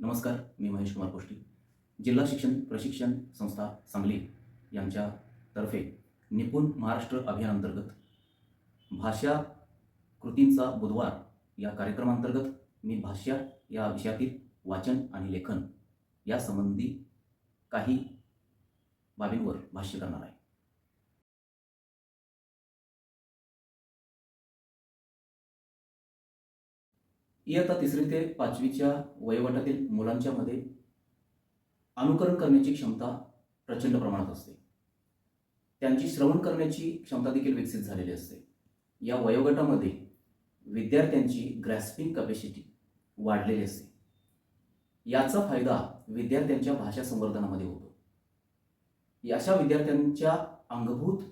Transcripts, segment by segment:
नमस्कार मी महेश कुमार कोष्टी जिल्हा शिक्षण प्रशिक्षण संस्था सांगली यांच्या तर्फे निपुण महाराष्ट्र अभियानांतर्गत भाषा कृतींचा बुधवार या कार्यक्रमांतर्गत मी भाषा या विषयातील वाचन आणि लेखन यासंबंधी काही बाबींवर भाष्य करणार आहे. इयत्ता तिसरी ते पाचवीच्या वयोगटातील मुलांच्या मध्ये अनुकरण करण्याची क्षमता प्रचंड प्रमाणात असते. त्यांची श्रवण करण्याची क्षमता देखील विकसित झालेली असते. या वयोगटामध्ये विद्यार्थ्यांची ग्रॅस्पिंग कॅपॅसिटी वाढलेली असते. याचा फायदा विद्यार्थ्यांच्या भाषा संवर्धनामध्ये होतो. अशा विद्यार्थ्यांच्या अंगभूत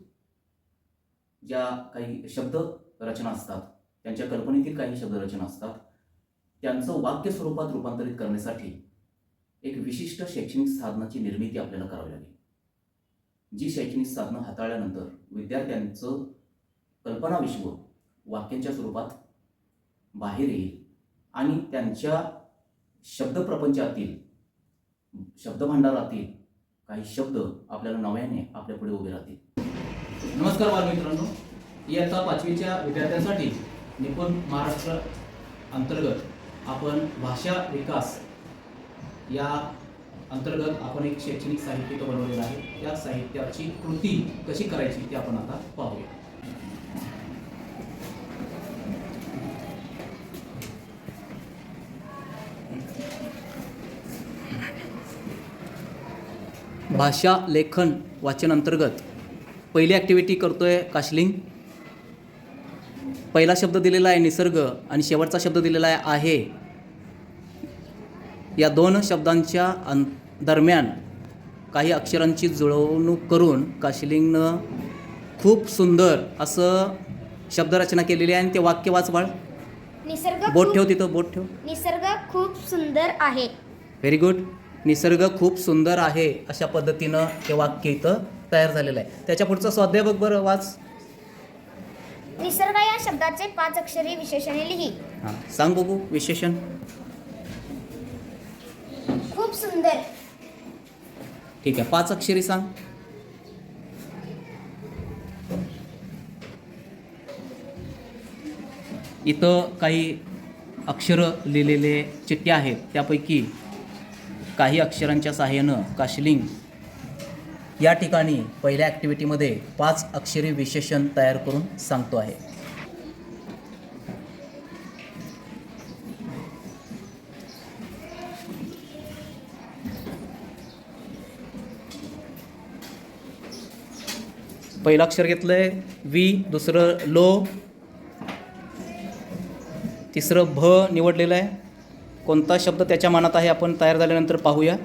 ज्या काही शब्द रचना असतात त्यांच्या कल्पनेतील काही शब्दरचना असतात त्यांचं वाक्य स्वरूपात रूपांतरित करण्यासाठी एक विशिष्ट शैक्षणिक साधनाची निर्मिती आपल्याला करावी लागेल. जी शैक्षणिक साधनं हाताळल्यानंतर विद्यार्थ्यांचं कल्पनाविश्व वाक्यांच्या स्वरूपात बाहेर येईल आणि त्यांच्या शब्दप्रपंचातील शब्दभांडारातील काही शब्द आपल्याला नव्याने आपल्या पुढे उभे राहतील. नमस्कार बालमित्रांनो इयत्ता पाचवीच्या विद्यार्थ्यांसाठी निपुण महाराष्ट्र अंतर्गत आपण भाषा विकास या अंतर्गत आपण एक शैक्षणिक साहित्य तो बनवलेलं आहे. त्या साहित्याची कृती कशी करायची ते आपण आता पाहूया. भाषा लेखन वाचन अंतर्गत पहिली ॲक्टिव्हिटी करतोय काशलिंग पहिला शब्द दिलेला आहे निसर्ग आणि शेवटचा शब्द दिलेला आहे. आहे या दोन शब्दांच्या अं दरम्यान काही अक्षरांची जुळवणूक करून काशिलिंगनं खूप सुंदर असं शब्दरचना केलेली आहे आणि ते वाक्य वाच बाळ. निसर्ग बोट ठेव तिथं बोट ठेव. निसर्ग खूप सुंदर आहे. व्हेरी गुड निसर्ग खूप सुंदर आहे अशा पद्धतीनं ते वाक्य इथं तयार झालेलं आहे. त्याच्या पुढचं स्वाध्याय बघ बरं वाच. निसर्ग या शब्दाचे पाच अक्षरी विशेषणे लिही. हां सांग बघू विशेषण. खूप सुंदर. ठीक आहे पाच अक्षरी सांग. इथं काही अक्षरं लिहिलेले चिठ्ठ्या आहेत त्यापैकी काही अक्षरांच्या सहाय्यानं काशलिंग या ठिकाणी पहिल्या ॲक्टिव्हिटीमध्ये पाच अक्षरी विशेषण तयार करून सांगतो आहे. पहिलं अक्षर घेतलंय वी दुसरं लो तिसरं भ निवडलेलं आहे. कोणता शब्द त्याच्या मनात आहे आपण तयार झाल्यानंतर पाहूया.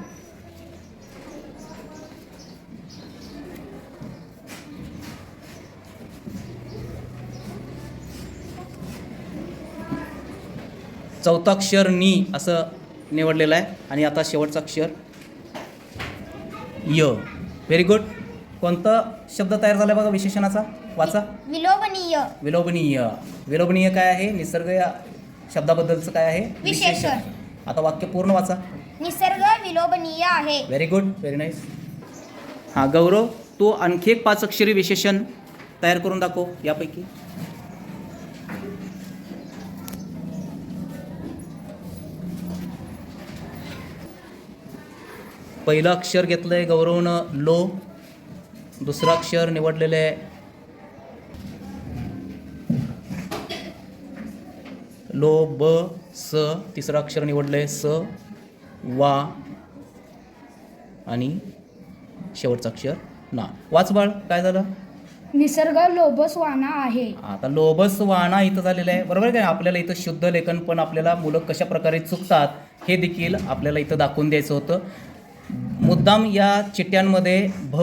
चौथा अक्षर नी असं निवडलेलं आहे. आणि आता शेवटचा अक्षर य. व्हेरी गुड कोणता शब्द तयार झाला बघा विशेषणाचा? वाचा. विलोभनीय. विलोभनीय. विलोभनीय काय आहे? निसर्ग या शब्दाबद्दलचं काय आहे? विशेषण. आता वाक्य पूर्ण वाचा. निसर्ग विलोभनीय आहे. व्हेरी गुड व्हेरी नाईस हां गौरव तू आणखी एक पाच अक्षरी विशेषण तयार करून दाखव यापैकी. पहिलं अक्षर घेतलं आहे गौरवनं लो. दुसरं अक्षर निवडलेलं आहे लो ब स. तिसरं अक्षर निवडलं आहे स वा. आणि शेवटचं अक्षर ना. वाच बाळ काय झालं? निसर्ग लोभसवाना आहे. आता लोभस वाहना इथं झालेलं आहे. बरोबर काय आपल्याला इथं शुद्ध लेखन पण आपल्याला मुलं कशा प्रकारे चुकतात हे देखील आपल्याला इथं दाखवून द्यायचं होतं. मुद्दाम या चिठ्ठ्यांमध्ये भ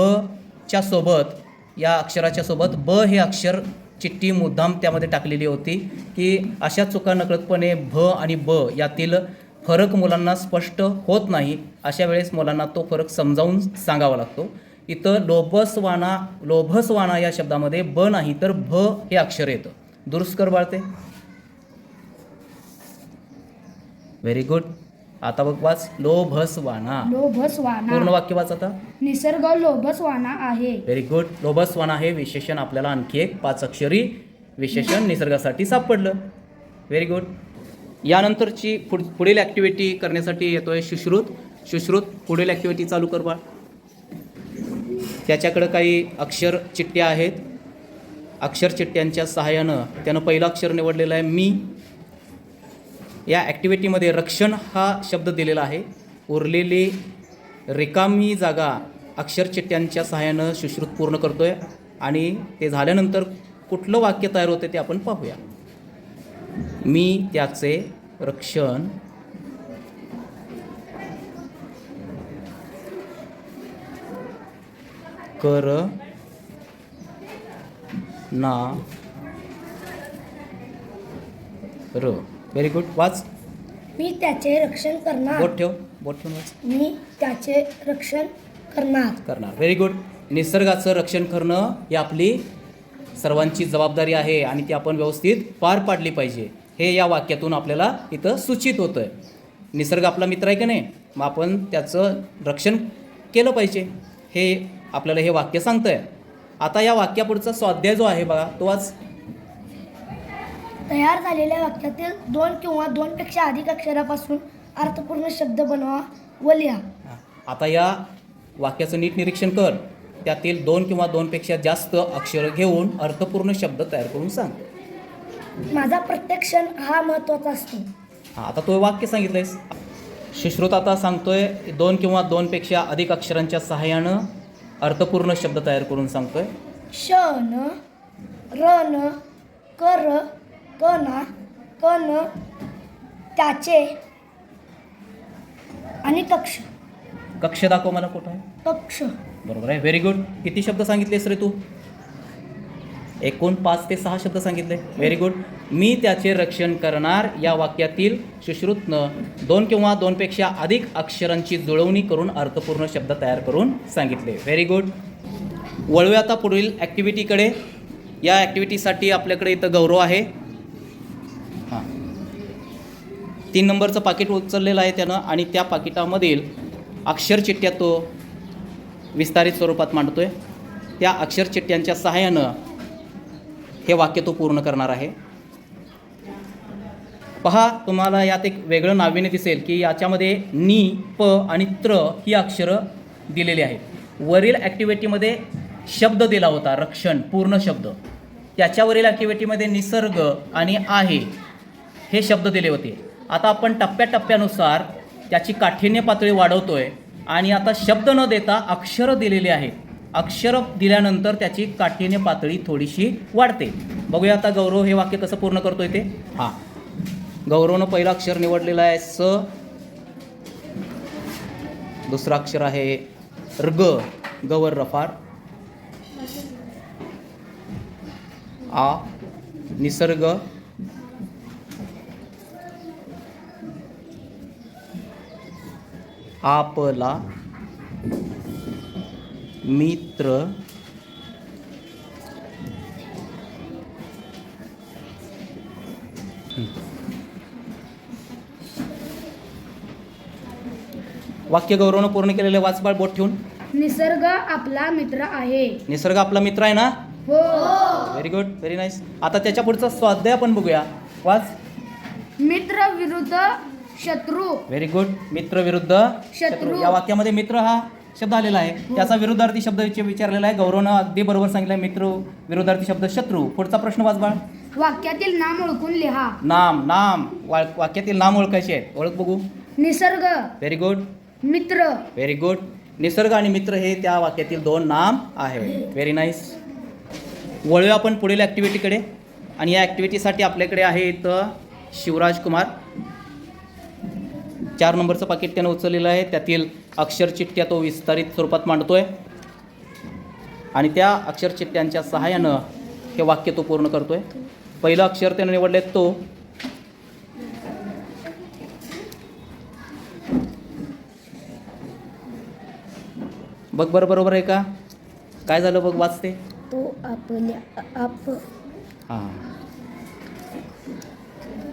च्या सोबत या अक्षराच्या सोबत ब हे अक्षर चिठ्ठी मुद्दाम त्यामध्ये टाकलेली होती की अशा चुका नकळतपणे भ आणि ब यातील फरक मुलांना स्पष्ट होत नाही अशा वेळेस मुलांना तो फरक समजावून सांगावा लागतो. इथं लोभसवाना लोभसवाना या शब्दामध्ये ब नाही तर भ हे अक्षर येतं. दुरुस्त कर बाळते. व्हेरी गुड आता बघ वाच. लोभसवाना. लोभस पूर्ण वाक्य वाच आता. निसर्ग लोभस वाना आहे. व्हेरी गुड लोभसवाना हे विशेषण आपल्याला आणखी एक पाच अक्षरी विशेषण निसर्गासाठी सापडलं. व्हेरी गुड यानंतरची पुढ पुढील ॲक्टिव्हिटी करण्यासाठी येतोय सुश्रुत. सुश्रुत पुढील ॲक्टिव्हिटी चालू कर बा. त्याच्याकडं काही अक्षर चिठ्ठ्या आहेत. अक्षर चिठ्ठ्यांच्या सहाय्यानं त्यानं पहिलं अक्षर निवडलेलं आहे मी. या ॲक्टिव्हिटीमध्ये रक्षण हा शब्द दिलेला आहे. उरलेली रिकामी जागा अक्षरचिट्ट्यांच्या सहाय्यानं सुश्रुत पूर्ण करतो आहे आणि ते झाल्यानंतर कुठलं वाक्य तयार होते ते आपण पाहूया. मी त्याचे रक्षण कर ना र. व्हेरी गुड वाच. मी त्याचे रक्षण करणार. बोट ठेव. बोट ठेवून वाच. मी त्याचे रक्षण करणार. करणार. व्हेरी गुड निसर्गाचं रक्षण करणं ही आपली सर्वांची जबाबदारी आहे आणि ती आपण व्यवस्थित पार पाडली पाहिजे. हे या वाक्यातून आपल्याला इथं सूचित होतं आहे निसर्ग आपला मित्र आहे की नाही? मग आपण त्याचं रक्षण केलं पाहिजे. हे आपल्याला हे वाक्य सांगतं आहे आता या वाक्यापुढचा स्वाध्याय जो आहे बघा तो आज तयार झालेल्या वाक्यातील दोन किंवा दोनपेक्षा अधिक अक्षरापासून अर्थपूर्ण शब्द बनवा व लिहा. आता या वाक्याचं नीट निरीक्षण कर. त्यातील दोन किंवा दोनपेक्षा जास्त अक्षरं घेऊन अर्थपूर्ण शब्द तयार करून सांग. माझा प्रत्येक क्षण हा महत्त्वाचा असतो. हा आता तो वाक्य सांगितलंयस. सुश्रुत आता सांगतोय दोन किंवा दोनपेक्षा अधिक अक्षरांच्या सहाय्यानं अर्थपूर्ण शब्द तयार करून सांगतोय. शन रन कर कना कन त्याचे आणि कक्ष. कक्ष दाखव मला कुठं आहे? पक्ष बरोबर आहे. व्हेरी गुड किती शब्द सांगितलेस रे तू? एकूण पाच ते सहा शब्द सांगितले. व्हेरी गुड मी त्याचे रक्षण करणार या वाक्यातील सुश्रुतनं दोन किंवा दोनपेक्षा अधिक अक्षरांची जुळवणी करून अर्थपूर्ण शब्द तयार करून सांगितले. व्हेरी गुड वळूया आता पुढील ॲक्टिव्हिटीकडे या ॲक्टिव्हिटीसाठी आपल्याकडे इथं गौरव आहे हां तीन नंबरचं पाकिट उचललेलं आहे त्यानं आणि त्या पाकिटामधील अक्षरचिठ्ठ्या तो विस्तारित स्वरूपात मांडतो आहे त्या अक्षरचिठ्ठ्यांच्या सहाय्यानं हे वाक्य तो पूर्ण करणार आहे. पहा तुम्हाला यात एक वेगळं नाविन्य दिसेल की याच्यामध्ये नी प आणि त्र ही अक्षरं दिलेली आहेत. वरील ॲक्टिव्हिटीमध्ये शब्द दिला होता रक्षण पूर्ण शब्द. त्याच्यावरील ॲक्टिव्हिटीमध्ये निसर्ग आणि आहे हे शब्द दिले होते. आता आपण टप्प्याटप्प्यानुसार त्याची काठिण्य पातळी वाढवतो आहे आणि आता शब्द न देता अक्षरं दिलेली आहेत. अक्षर दिल्यानंतर त्याची काठिण्य पातळी थोडीशी वाढते. बघूया आता गौरव हे वाक्य कसं पूर्ण करतोय ते. हां. गौरवनं पहिलं अक्षर निवडलेलं आहे स. दुसरं अक्षर आहे रग गवर रफार. आ निसर्ग. आपला मित्र वाक्य गौरवनं पूर्ण केलेलं वाचबाळ बोट ठेवून. निसर्ग आपला मित्र आहे. निसर्ग आपला मित्र आहे ना? हो. व्हेरी गुड व्हेरी नाईस आता त्याच्या पुढचा स्वाध्याय आपण बघूया. वाच. मित्र विरुद्ध शत्रू. व्हेरी गुड मित्र विरुद्ध. शत्रू. या वाक्यामध्ये मित्र हा शब्द आलेला आहे. त्याचा विरुद्धार्थी शब्द विच- विचारलेला आहे. गौरवनं अगदी बरोबर सांगितलं मित्र विरुद्धार्थी शब्द शत्रू. पुढचा प्रश्न वाचबाळ वाक्यातील नाम ओळखून लिहा. नाम नाम. वाक्यातील नाम ओळखायचे आहेत. ओळख बघू. निसर्ग. व्हेरी गुड मित्र. व्हेरी गुड निसर्ग आणि मित्र हे त्या वाक्यातील दोन नाम आहे व्हेरी नाईस वळूया आपण पुढील ॲक्टिव्हिटीकडे आणि या ॲक्टिव्हिटीसाठी आपल्याकडे आहे इथं शिवराज कुमार चार नंबरचं पाकिट त्यानं उचललेलं आहे. त्यातील अक्षर चिठ्ठ्या तो विस्तारित स्वरूपात मांडतोय. आणि त्या अक्षर चिठ्ठ्यांच्या सहाय्यानं हे वाक्य तो पूर्ण करतोय. पहिलं अक्षर त्यानं निवडले तो. बघ बरं बरोबर आहे का? काय झालं बघ वाचते. तो आपल्या आप. हां.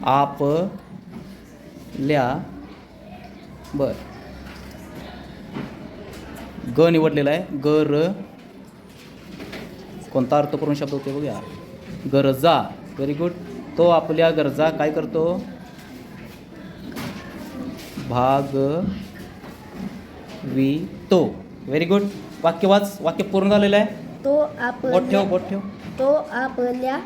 आपल्या बर. ग निवडलेला आहे. ग र. कोणता अर्थपूर्ण शब्द होते बघूया. गरजा. व्हेरी गुड तो आपल्या गरजा काय करतो? भाग वी तो व्हेरी गुड वाक्य वाच. वाक्य पूर्ण झालेलं आहे. तो बोट ठेव आपल्या बोट ठेव. तो आपल्या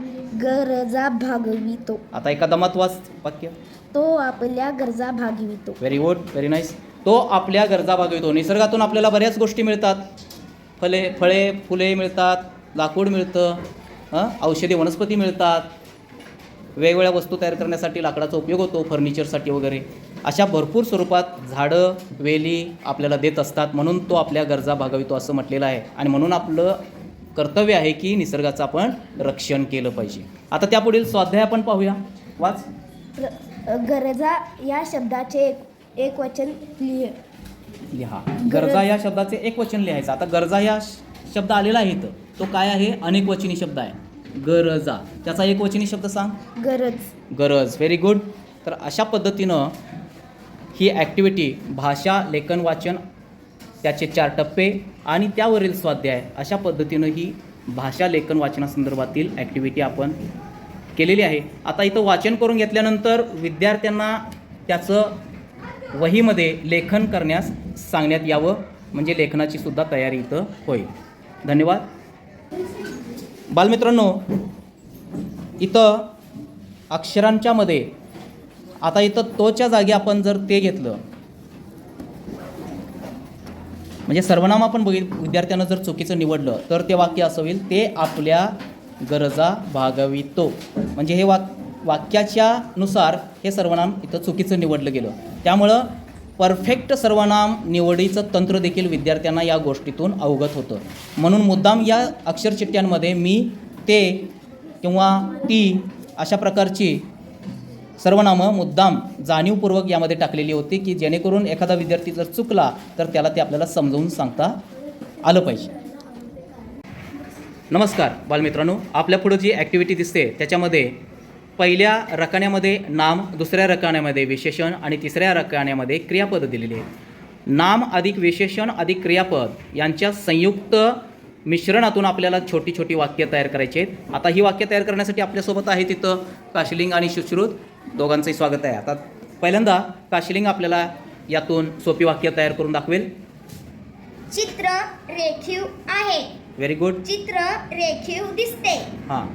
गरजा भागवितो. आता एका दमात वाच. वाक्य. तो आपल्या गरजा भागवितो. व्हेरी गुड व्हेरी नाईस तो आपल्या गरजा भागवितो. निसर्गातून आपल्याला बऱ्याच गोष्टी मिळतात. फले फळे फुले मिळतात लाकूड मिळतं? औषधी वनस्पती मिळतात. वेगवेगळ्या वस्तू तयार करण्यासाठी लाकडाचा उपयोग होतो फर्निचरसाठी वगैरे. अशा भरपूर स्वरूपात झाडं वेली आपल्याला देत असतात. म्हणून तो आपल्या गरजा भागवितो असं म्हटलेलं आहे. आणि म्हणून आपलं कर्तव्य आहे की निसर्गाचं आपण रक्षण केलं पाहिजे. आता त्यापुढील स्वाध्याय आपण पाहूया. वाच. गरजा या शब्दाचे एक एक वचन लिह. लिहा. गरजा या शब्दाचे एक वचन लिहायचं. आता गरजा या शब्द आलेला आहे इथं. तो काय आहे? अनेक वचनी शब्द आहे. गरजा. त्याचा एक वचनी शब्द सांग. गरज. गरज. व्हेरी गुड तर अशा पद्धतीनं ही ॲक्टिव्हिटी भाषा लेखन वाचन त्याचे चार टप्पे आणि त्यावरील स्वाध्याय अशा पद्धतीनं ही भाषा लेखन वाचनासंदर्भातील ॲक्टिव्हिटी आपण केलेली आहे. आता इथं वाचन करून घेतल्यानंतर विद्यार्थ्यांना त्याचं वहीमध्ये लेखन करण्यास सांगण्यात यावं. म्हणजे लेखनाची सुद्धा तयारी इथं होईल. धन्यवाद. बालमित्रांनो इथं अक्षरांच्या मध्ये आता इथं तोच्या जागी आपण जर ते घेतलं म्हणजे सर्वनाम आपण बघित विद्यार्थ्यांना जर चुकीचं निवडलं तर ते वाक्य असं होईल ते आपल्या गरजा भागवितो. म्हणजे हे वाक वाक्याच्या नुसार हे सर्वनाम इथं चुकीचं निवडलं गेलं. त्यामुळं परफेक्ट सर्वनाम निवडीचं तंत्र देखील विद्यार्थ्यांना या गोष्टीतून अवगत होतं. म्हणून मुद्दाम या अक्षरचिठ्ठ्यांमध्ये मी ते किंवा ती अशा प्रकारची सर्वनामं मुद्दाम जाणीवपूर्वक यामध्ये टाकलेली होती की जेणेकरून एखादा विद्यार्थी जर चुकला तर त्याला ते आपल्याला समजावून सांगता आलं पाहिजे. नमस्कार बालमित्रांनो. आपल्या पुढं जी ॲक्टिव्हिटी दिसते त्याच्यामध्ये पहिल्या रकान्यामध्ये नाम दुसऱ्या रकान्यामध्ये विशेषण आणि तिसऱ्या रकान्यामध्ये क्रियापद दिलेली आहेत. नाम अधिक विशेषण अधिक क्रियापद यांच्या संयुक्त मिश्रणातून आपल्याला छोटी छोटी वाक्य तयार करायची आहेत. आता ही वाक्य तयार करण्यासाठी आपल्यासोबत आहे तिथं काशिलिंग आणि सुश्रुत. दोघांचंही स्वागत आहे. आता पहिल्यांदा काशिलिंग आपल्याला यातून सोपी वाक्य तयार करून दाखवेल. चित्र रेखीव आहे. व्हेरी गुड चित्र रेखीव दिसते. हां.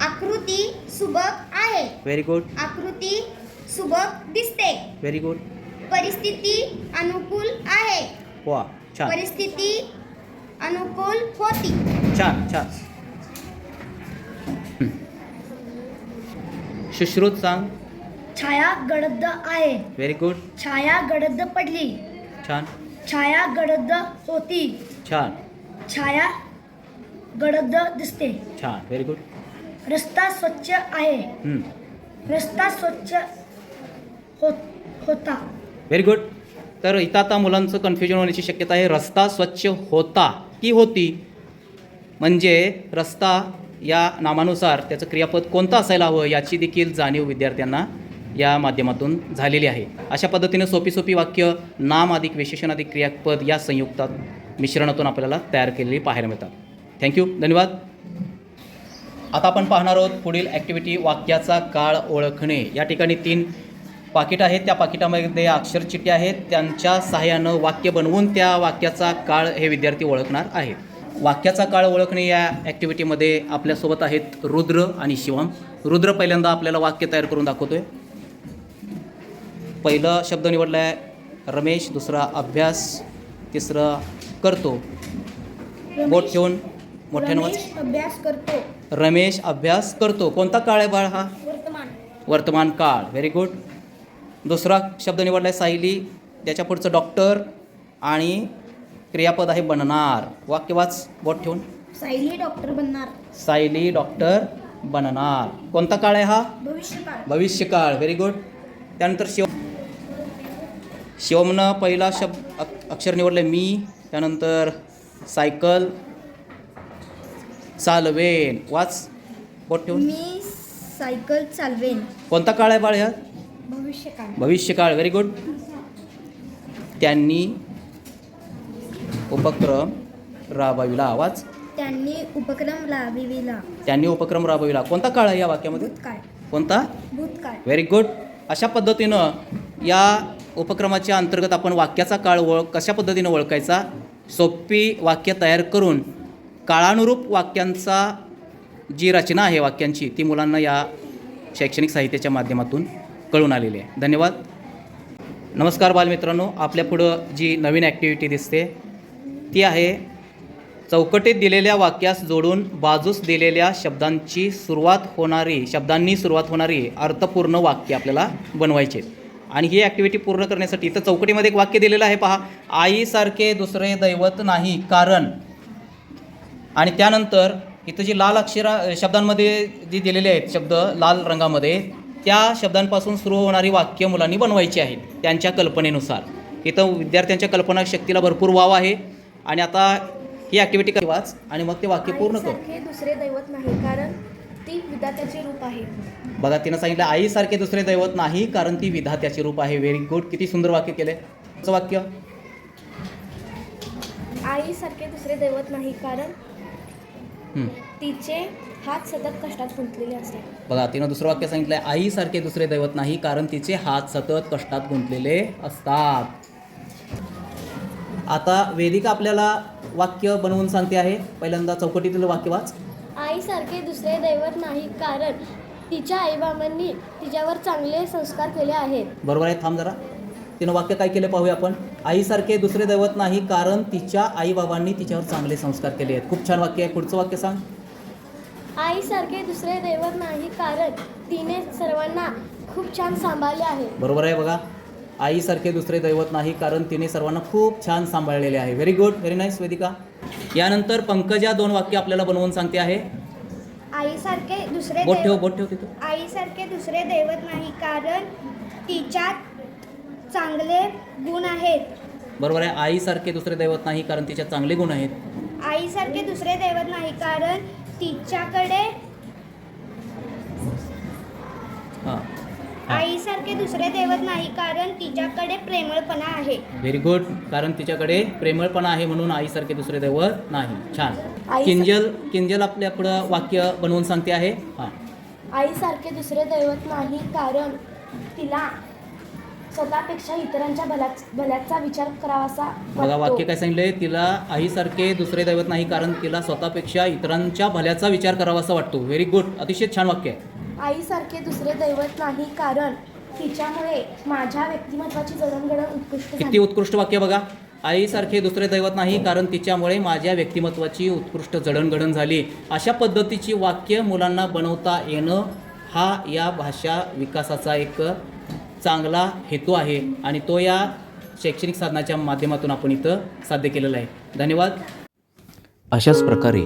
आकृती सुबक आहे. व्हेरी गुड आकृती सुबक दिसते. व्हेरी गुड परिस्थिती अनुकूल आहे. वा छान. परिस्थिती अनुकूल होती. छान छान. सुश्रुत सांग. छाया गडद आहे. व्हेरी गुड छाया गडद पडली. छान. छाया गडद होती. छान. छाया गडद दिसते. छान व्हेरी गुड रस्ता स्वच्छ आहे. रस्ता स्वच्छ होत होता. व्हेरी गुड तर इथं आता मुलांचं कन्फ्युजन होण्याची शक्यता आहे. रस्ता स्वच्छ होता की होती? म्हणजे रस्ता या नामानुसार त्याचं क्रियापद कोणतं असायला हवं याची देखील जाणीव विद्यार्थ्यांना या माध्यमातून झालेली आहे. अशा पद्धतीने सोपी सोपी वाक्य नाम अधिक विशेषण अधिक क्रियापद या संयुक्तात मिश्रणातून आपल्याला तयार केलेली पाहायला मिळतात. थँक्यू धन्यवाद. आता आपण पाहणार आहोत पुढील ॲक्टिव्हिटी वाक्याचा काळ ओळखणे. या ठिकाणी तीन पाकिट आहेत. त्या पाकिटामध्ये अक्षरचिठ्ठी आहेत. त्यांच्या सहाय्यानं वाक्य बनवून त्या वाक्याचा काळ हे विद्यार्थी ओळखणार आहेत. वाक्याचा काळ ओळखणे या ॲक्टिव्हिटीमध्ये आपल्यासोबत आहेत रुद्र आणि शिवम. रुद्र पहिल्यांदा आपल्याला वाक्य तयार करून दाखवतोय. पहिलं शब्द निवडला आहे रमेश दुसरा अभ्यास तिसरं करतो. बोट ठेवून मोठ्यानं वाच. अभ्यास करतो. रमेश अभ्यास करतो. कोणता काळ आहे बाळ हा? वर्तमान. वर्तमान काळ. व्हेरी गुड दुसरा शब्द निवडला आहे सायली. त्याच्या पुढचं डॉक्टर आणि क्रियापद आहे बनणार. वाक्य वाच बोट ठेवून. सायली डॉक्टर बनणार. सायली डॉक्टर बनणार. कोणता काळ आहे हा? भविष्यकाळ. भविष्यकाळ. व्हेरी गुड त्यानंतर शिव शिवमनं पहिला शब्द अक- अक्षर निवडलं मी. त्यानंतर सायकल चालवेन. वाच. बोट ठेवून. मी सायकल चालवेन. कोणता काळ आहे बाळ ह्यात भविष्यकाळ. भविष्यकाळ. व्हेरी गुड त्यांनी उपक्रम राबविला. आवाज त्यांनी उपक्रम राबविला. त्यांनी उपक्रम राबविला. कोणता काळ आहे या वाक्यामध्ये? भूतकाळ. कोणता? भूतकाळ. व्हेरी गुड अशा पद्धतीनं या उपक्रमाच्या अंतर्गत आपण वाक्याचा काळ ओळख कशा पद्धतीनं ओळखायचा? सोपी वाक्य तयार करून काळानुरूप वाक्यांचा जी रचना आहे वाक्यांची ती मुलांना या शैक्षणिक साहित्याच्या माध्यमातून कळून आलेली आहे. धन्यवाद. नमस्कार बालमित्रांनो. आपल्यापुढं जी नवीन ॲक्टिव्हिटी दिसते ती आहे चौकटीत दिलेल्या वाक्यास जोडून बाजूस दिलेल्या शब्दांची सुरुवात होणारी शब्दांनी सुरुवात होणारी अर्थपूर्ण वाक्य आपल्याला बनवायचे आणि ही ॲक्टिव्हिटी पूर्ण करण्यासाठी इथं चौकटीमध्ये एक वाक्य दिलेलं आहे पहा. आईसारखे दुसरे दैवत नाही कारण. आणि त्यानंतर इथं जी लाल अक्षरा शब्दांमध्ये जी दिलेले आहेत शब्द लाल रंगामध्ये त्या शब्दांपासून सुरू होणारी वाक्य मुलांनी बनवायची आहेत त्यांच्या कल्पनेनुसार. इथं विद्यार्थ्यांच्या कल्पनाशक्तीला भरपूर वाव आहे. आणि आता ही ॲक्टिव्हिटी वाच आणि मग ते वाक्य पूर्ण कर. दुसरे दैवत नाही कारण ती विधात्याचे रूप आहे. बघा तिनं सांगितलं आईसारखे दुसरे दैवत नाही कारण ती विधात्याचे रूप आहे. व्हेरी गुड किती सुंदर वाक्य केले. वाक्य? आईसारखे दुसरे दैवत नाही कारण हं. तिचे हात सतत कष्टात गुंतलेले असतात. बघा तिनं दुसरं वाक्य सांगितलं आईसारखे दुसरे दैवत नाही कारण तिचे हात सतत कष्टात गुंतलेले असतात. आता वेदिका आपल्याला वाक्य बनवून सांगते आहे. पहिल्यांदा चौकटीतील वाक्य वाच. आईसारखे दुसरे दैवत नाही कारण तिच्या आईबाबांनी तिच्यावर चांगले संस्कार केले आहेत. बरोबर आहे थांब जरा. तिनं वाक्य काय केलं पाहूया आपण. आईसारखे दुसरे दैवत नाही कारण तिच्या आईबाबांनी तिच्यावर चांगले संस्कार केले आहेत. खूप छान वाक्य आहे. पुढचं वाक्य सांग. आईसारखे दुसरे दैवत नाही कारण तिने सर्वांना खूप छान सांभाळले आहे. बरोबर आहे बघा. आईसारखे दुसरे दैवत नाही कारण तिने सर्वांना खूप छान सांभाळलेले आहे. Very good very nice Vedika. यानंतर पंकजा दोन वाक्य आपल्याला बनवून सांगते आहे. आईसारखे दुसरे बोट ठेव बोट ठेव तिथं. आईसारखे दुसरे दैवत नाही कारण तिच्यात चांगले गुण आहेत. बरोबर आहे. आईसारखे दुसरे दैवत नाही कारण तिच्यात चांगले गुण आहेत. आईसारखे दुसरे दैवत नाही कारण तिच्याकडे आईसारखे दुसरे दैवत नाही कारण तिच्याकडे प्रेमळपणा आहे. व्हेरी गुड कारण तिच्याकडे प्रेमळपणा आहे म्हणून आईसारखे दुसरे दैवत नाही. छान. किंजल किंजल आपल्या पुढं वाक्य बनवून सांगते आहे. हां. आईसारखे दुसरे दैवत नाही कारण तिला स्वतःपेक्षा इतरांच्या भल्या भल्याचा विचार करावासा बघा. वाक्य काय सांगितलंय तिला आईसारखे दुसरे दैवत नाही कारण तिला स्वतःपेक्षा इतरांच्या भल्याचा विचार करावासा वाटतो. व्हेरी गुड अतिशय छान वाक्य आहे. आईसारखे दुसरे दैवत नाही कारण तिच्यामुळे माझ्या व्यक्तिमत्वाची जडणघडण उत्कृष्ट किती झाली उत्कृष्ट वाक्य बघा. आईसारखे दुसरे दैवत नाही कारण तिच्यामुळे माझ्या व्यक्तिमत्वाची उत्कृष्ट जडणघडण झाली. अशा पद्धतीची वाक्य मुलांना बनवता येणं हा या भाषा विकासाचा एक चांगला हेतू आहे आणि तो या शैक्षणिक साधनाच्या माध्यमातून आपण इथं साध्य केलेला आहे. धन्यवाद. अशाच प्रकारे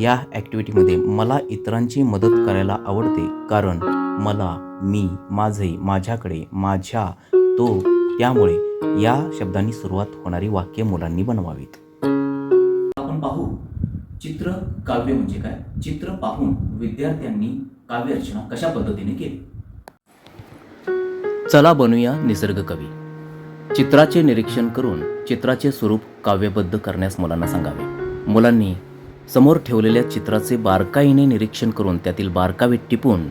या ॲक्टिव्हिटीमध्ये मला इतरांची मदत करायला आवडते. कारण मला मी माझे माझ्याकडे माझ्या तो त्यामुळे या शब्दांनी सुरुवात होणारी वाक्य मुलांनी बनवावीत. आपण पाहू. चित्र काव्य म्हणजे काय? चित्र पाहून विद्यार्थ्यांनी काव्यरचना कशा पद्धतीने केली? चला बनूया निसर्ग कवी. चित्राचे निरीक्षण करून चित्राचे स्वरूप काव्यबद्ध करण्यास मुलांना सांगावे. मुलांनी समोर ठेवलेल्या चित्राचे बारकाईने निरीक्षण करून त्यातील बारकावे टिपून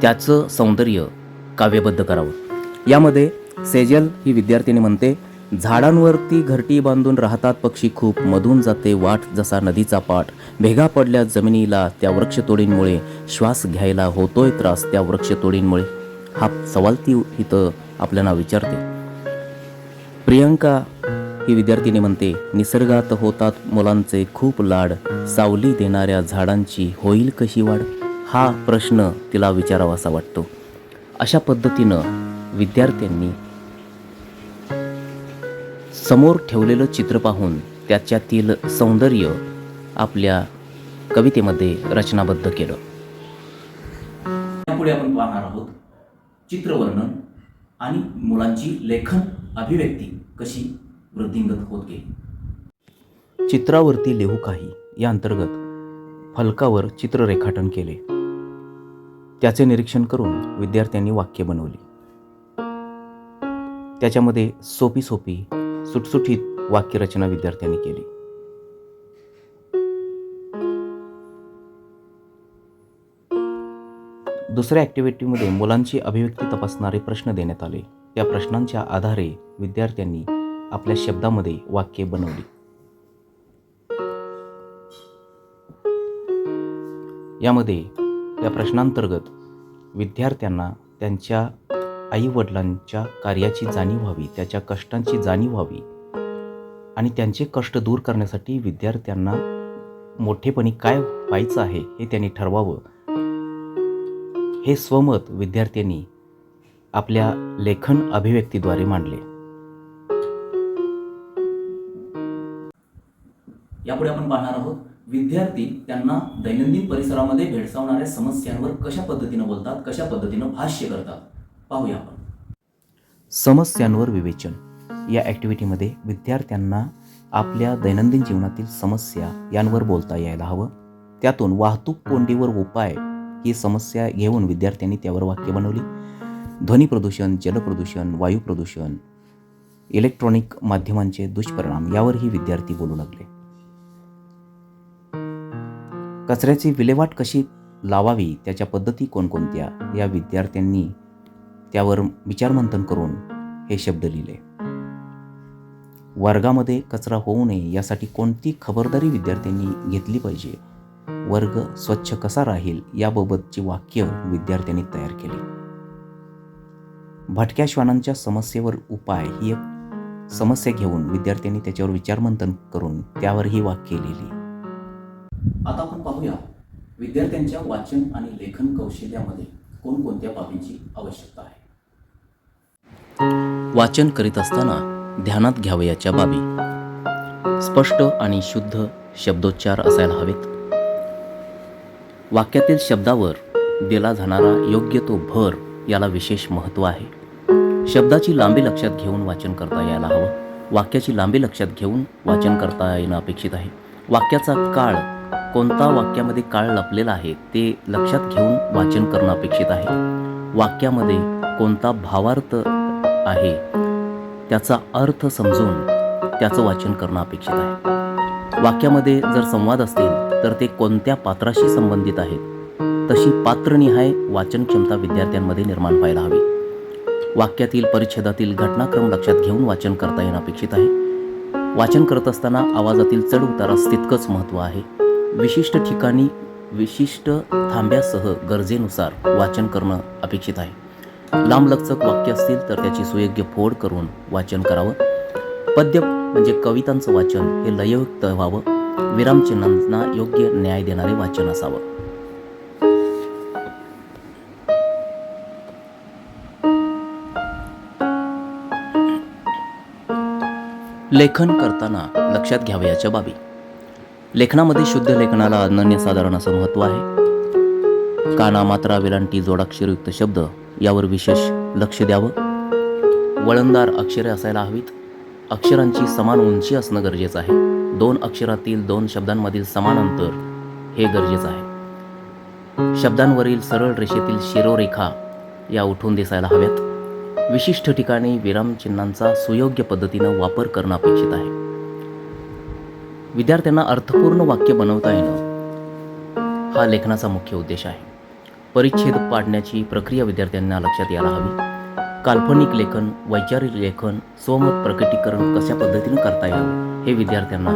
त्याचं सौंदर्य काव्यबद्ध करावं. यामध्ये सेजल ही विद्यार्थिनी म्हणते झाडांवरती घरटी बांधून राहतात पक्षी खूप मधून जाते वाट जसा नदीचा पाठ. भेगा पडल्या जमिनीला त्या वृक्षतोडींमुळे श्वास घ्यायला होतोय त्रास त्या वृक्षतोडींमुळे. हा सवाल ती इथं आपल्याला विचारते. प्रियंका ही विद्यार्थिनी म्हणते निसर्गात होतात मुलांचे खूप लाड. सावली देणाऱ्या झाडांची होईल कशी वाढ? हा प्रश्न तिला विचारावासा वाटतो. अशा पद्धतीनं विद्यार्थ्यांनी समोर ठेवलेलं चित्र पाहून त्याच्यातील सौंदर्य आपल्या कवितेमध्ये रचनाबद्ध केलं. पुढे आपण पाहणार आहोत चित्रवर्णन आणि मुलांची लेखन अभिव्यक्ती कशी वृद्धिंगत होत गेली. चित्रावरती लिहू काही या अंतर्गत फलकावर चित्र रेखाटन केले. त्याचे निरीक्षण करून विद्यार्थ्यांनी वाक्य बनवली. त्याच्यामध्ये सोपी सोपी सुटसुटीत वाक्यरचना विद्यार्थ्यांनी केली. दुसऱ्या ॲक्टिव्हिटीमध्ये मुलांची अभिव्यक्ती तपासणारे प्रश्न देण्यात आले. त्या प्रश्नांच्या आधारे विद्यार्थ्यांनी आपल्या शब्दामध्ये वाक्य बनवली. यामध्ये त्या प्रश्नांतर्गत विद्यार्थ्यांना त्यांच्या आईवडिलांच्या कार्याची जाणीव व्हावी त्याच्या कष्टांची जाणीव व्हावी आणि त्यांचे कष्ट दूर करण्यासाठी विद्यार्थ्यांना मोठेपणी काय व्हायचं आहे हे त्यांनी ठरवावं. हे स्वमत विद्यार्थ्यांनी आपल्या लेखन अभिव्यक्तीद्वारे मांडले. यापुढे आपण पाहणार आहोत विद्यार्थी त्यांना दैनंदिन परिसरामध्ये भेडसावणाऱ्या समस्यांवर कशा पद्धतीनं बोलतात कशा पद्धतीनं भाष्य करतात? पाहूया आपण. समस्यांवर विवेचन. या ॲक्टिव्हिटीमध्ये विद्यार्थ्यांना आपल्या दैनंदिन जीवनातील समस्या यांवर बोलता यायला हवं. त्यातून वाहतूक कोंडीवर उपाय ही समस्या घेऊन विद्यार्थ्यांनी त्यावर वाक्य बनवली. ध्वनी प्रदूषण जलप्रदूषण वायू प्रदूषण इलेक्ट्रॉनिक माध्यमांचे दुष्परिणाम यावरही विद्यार्थी बोलू लागले. कचऱ्याची विल्हेवाट कशी लावावी त्याच्या पद्धती कोणकोणत्या या विद्यार्थ्यांनी त्यावर विचारमंथन करून हे शब्द लिहिले. वर्गामध्ये कचरा होऊ नये यासाठी कोणती खबरदारी विद्यार्थ्यांनी घेतली पाहिजे? वर्ग स्वच्छ कसा राहील याबाबतची वाक्य विद्यार्थ्यांनी तयार केली. भटक्या श्वानांच्या समस्येवर उपाय ही एक समस्या घेऊन विद्यार्थ्यांनी त्याच्यावर विचारमंथन करून त्यावर ही वाक्य लिहिली. आता आपण पाहूया विद्यार्थ्यांच्या वाचन आणि लेखन कौशल्यामध्ये कोणकोणत्या बाबींची आवश्यकता आहे? वाचन करीत असताना ध्यानात घ्यावयाच्या बाबी. स्पष्ट आणि शुद्ध शब्दोच्चार असायला हवेत. वाक्यातील शब्दावर दिला जाणारा योग्य तो भर याला विशेष महत्त्व आहे. शब्दाची लांबी लक्षात घेऊन वाचन करता यायला हवं. वाक्याची लांबी लक्षात घेऊन वाचन करता येणं अपेक्षित आहे. वाक्याचा काळ कोणता वाक्यामध्ये काळ लपलेला आहे ते लक्षात घेऊन वाचन करणं अपेक्षित आहे. वाक्यामध्ये कोणता भावार्थ आहे त्याचा अर्थ समजून त्याचं वाचन करणं अपेक्षित आहे. वाक्यामध्ये जर संवाद असतील तर ते कोणत्या पात्राशी संबंधित आहेत? तशी पात्रनिहाय वाचन क्षमता विद्यार्थ्यांमध्ये निर्माण व्हायला हवी. वाक्यातील परिच्छेदातील घटनाक्रम लक्षात घेऊन वाचन करता येणं अपेक्षित आहे. वाचन करत असताना आवाजातील चढ उतारास तितकंच महत्त्व आहे. विशिष्ट ठिकाणी विशिष्ट थांब्यासह गरजेनुसार वाचन करणं अपेक्षित आहे. लांबलचक वाक्य असतील तर त्याची सुयोग्य फोड करून वाचन करावं. पद्य म्हणजे कवितांचं वाचन हे लययुक्त व्हावं. विरामचिन्हांना योग्य न्याय देणारे वाचन असावं. लेखन करताना लक्षात घ्यावयाच्या बाबी. लेखनामध्ये शुद्ध लेखनाला अनन्यसाधारण असं महत्त्व आहे. काना मात्रा वेलांटी जोडाक्षरयुक्त शब्द यावर विशेष लक्ष द्यावं. वळणदार अक्षरे असायला हवीत. अक्षरांची समान उंची असणं गरजेचं आहे. दोन अक्षरातील दोन शब्दांमधील समान अंतर हे गरजेचं आहे. शब्दांवरील सरळ रेषेतील शिरोरेखा या उठून दिसायला हव्यात. विशिष्ट ठिकाणी विरामचिन्हांचा सुयोग्य पद्धतीनं वापर करणं अपेक्षित आहे. विद्यार्थ्यांना अर्थपूर्ण वाक्य बनवता येणं हा लेखनाचा मुख्य उद्देश आहे. परिच्छेद पाडण्याची प्रक्रिया विद्यार्थ्यांना लक्षात यायला हवी. काल्पनिक लेखन वैचारिक लेखन स्वमत प्रकटीकरण कशा पद्धतीनं करता येईल हे विद्यार्थ्यांना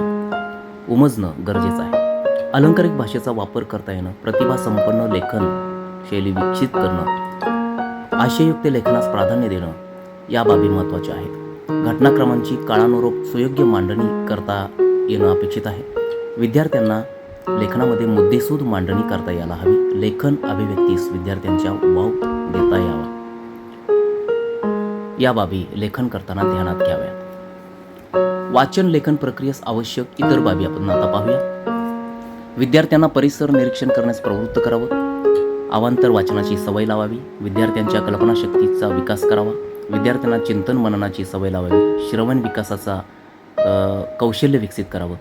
उमजणं गरजेचं आहे. अलंकारिक भाषेचा वापर करता येणं प्रतिभा संपन्न लेखन शैली विकसित करणं आशययुक्त लेखनास प्राधान्य देणं या बाबी महत्त्वाच्या आहेत. घटनाक्रमांची काळानुरूप सुयोग्य मांडणी करता येणं अपेक्षित आहे. विद्यार्थ्यांना लेखनामध्ये मुद्देसूद मांडणी करता यायला हवी. लेखन अभिव्यक्तीस विद्यार्थ्यांच्या वाव देता यावा. या बाबी लेखन करताना ध्यानात घ्याव्या वाचन लेखन प्रक्रियेस आवश्यक इतर बाबी आपण आता पाहूया. विद्यार्थ्यांना परिसर निरीक्षण करण्यास प्रवृत्त करावं. अवांतर वाचनाची सवय लावावी. विद्यार्थ्यांच्या कल्पनाशक्तीचा विकास करावा. विद्यार्थ्यांना चिंतन मननाची सवय लावावी. श्रवण विकासाचा कौशल्य विकसित करावं.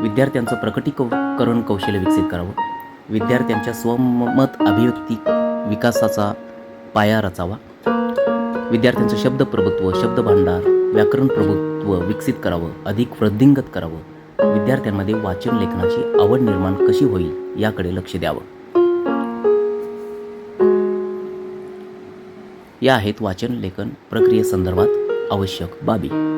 विद्यार्थ्यांचं प्रकटीकरण कौशल्य विकसित करावं. विद्यार्थ्यांच्या स्वमत अभिव्यक्ती विकासाचा पाया रचावा. विद्यार्थ्यांचं शब्द प्रभुत्व शब्द भांडार व्याकरण प्रभुत्व विकसित करावं. अधिक वृद्धिंगत करावं. विद्यार्थ्यांमध्ये वाचन लेखनाची आवड निर्माण कशी होईल याकडे लक्ष द्यावं. या आहेत वाचन लेखन प्रक्रियेसंदर्भात आवश्यक बाबी.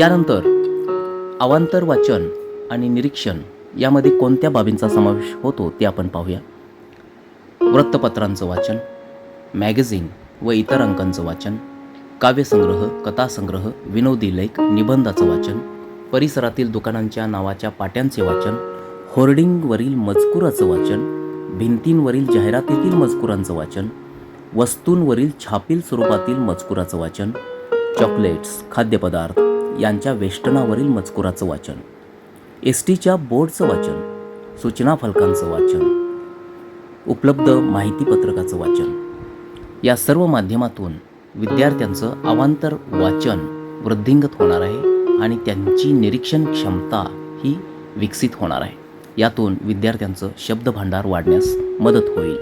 यानंतर अवांतर वाचन आणि निरीक्षण यामध्ये कोणत्या बाबींचा समावेश होतो ते आपण पाहूया. वृत्तपत्रांचं वाचन मॅगझिन व इतर अंकांचं वाचन काव्यसंग्रह कथासंग्रह विनोदी लेख निबंधाचं वाचन परिसरातील दुकानांच्या नावाच्या पाट्यांचे वाचन होर्डिंगवरील मजकुराचं वाचन भिंतींवरील जाहिरातीतील मजकुरांचं वाचन वस्तूंवरील छापील स्वरूपातील मजकुराचं वाचन चॉकलेट्स खाद्यपदार्थ यांच्या वेष्टनावरील मजकुराचं वाचन. एस टीच्या बोर्डचं वाचन. सूचना फलकांचं वाचन. उपलब्ध माहितीपत्रकाचं वाचन. या सर्व माध्यमातून विद्यार्थ्यांचं अवांतर वाचन वृद्धिंगत होणार आहे आणि त्यांची निरीक्षण क्षमता ही विकसित होणार आहे. यातून विद्यार्थ्यांचं शब्दभांडार वाढण्यास मदत होईल.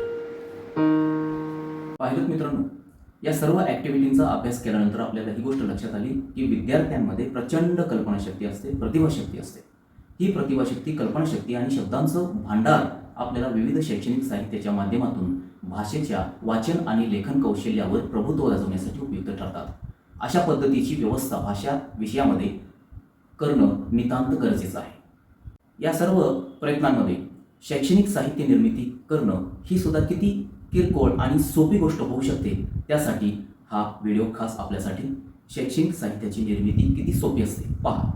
पाहिलं मित्रांनो या सर्व ॲक्टिव्हिटींचा अभ्यास केल्यानंतर आपल्याला ही गोष्ट लक्षात आली की विद्यार्थ्यांमध्ये प्रचंड कल्पनाशक्ती असते प्रतिभाशक्ती असते. ही प्रतिभाशक्ती कल्पनाशक्ती आणि शब्दांचं भांडार आपल्याला विविध शैक्षणिक साहित्याच्या माध्यमातून भाषेच्या वाचन आणि लेखन कौशल्यावर प्रभुत्व गाजवण्यासाठी उपयुक्त ठरतात. अशा पद्धतीची व्यवस्था भाषा विषयामध्ये करणं नितांत गरजेचं आहे. या सर्व प्रयत्नांमध्ये शैक्षणिक साहित्य निर्मिती करणं ही सुद्धा किती किरकोळ आणि सोपी गोष्ट होऊ शकते. त्यासाठी हा व्हिडिओ खास आपल्यासाठी शैक्षणिक साहित्याची निर्मिती किती सोपी असते पहा.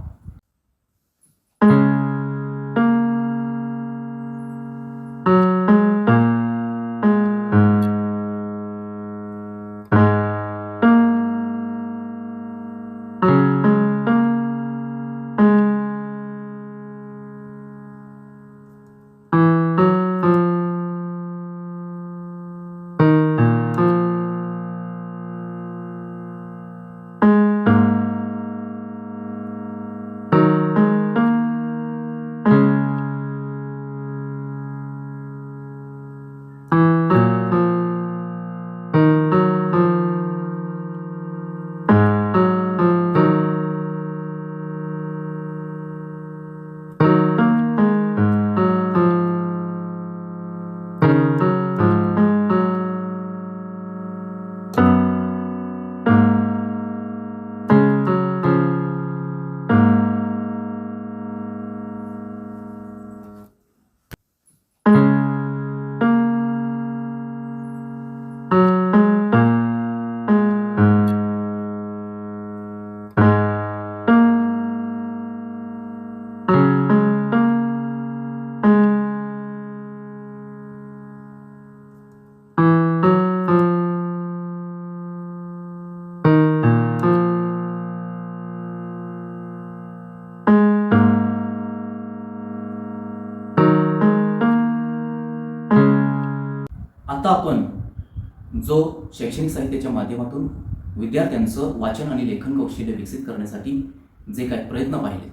शैक्षणिक साहित्याच्या माध्यमातून विद्यार्थ्यांचं वाचन आणि लेखन कौशल्य विकसित करण्यासाठी जे काही प्रयत्न पाहिले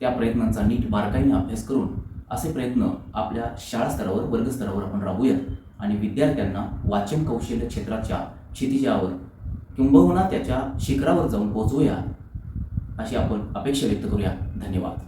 त्या प्रयत्नांचा नीट बारकाईने अभ्यास करून असे प्रयत्न आपल्या शाळा स्तरावर वर्गस्तरावर आपण राबूयात. आणि विद्यार्थ्यांना वाचन कौशल्य क्षेत्राच्या क्षितिजावर किंबहुना त्याच्या शिखरावर जाऊन पोहोचवूया अशी आपण अपेक्षा व्यक्त करूया. धन्यवाद.